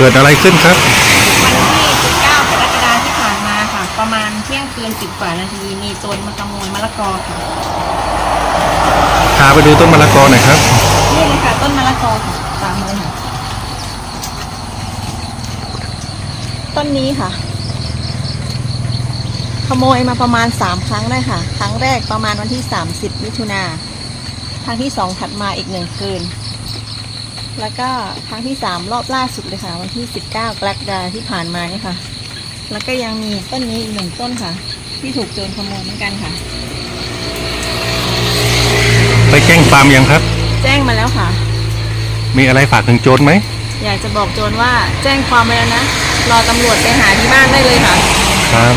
เกิดอะไรขึ้นครับ วันที่ 19กรกฎาคมที่ผ่านมาค่ะ ประมาณเที่ยงคืนสิบกว่านาทีมีโจรมาขโมยมะละกอค่ะพาไปดูต้นมะละกอหน่อยครับ นี่เลยค่ะต้นมะละกอค่ะตามเลยค่ะต้นนี้ค่ะ ขโมยมาประมาณสามครั้งได้ค่ะ ครั้งแรกประมาณวันที่30มิถุนาครั้งที่สองถัดมาอีกหนึ่งคืน แล้วก็ครั้งที่สามรอบล่าสุดเลยค่ะ วันที่19กรกฎาคมที่ผ่านมาเนี่ยค่ะ แล้วก็ยังมีต้นนี้อีกหนึ่งต้นค่ะ ที่ถูกโจรขโมยเหมือนกันค่ะ ไปแจ้งความยังครับ แจ้งมาแล้วค่ะ มีอะไรฝากถึงโจรไหม อยากจะบอกโจรว่าแจ้งความไปแล้วนะ รอตำรวจไปหาที่บ้านได้เลยค่ะ ครับ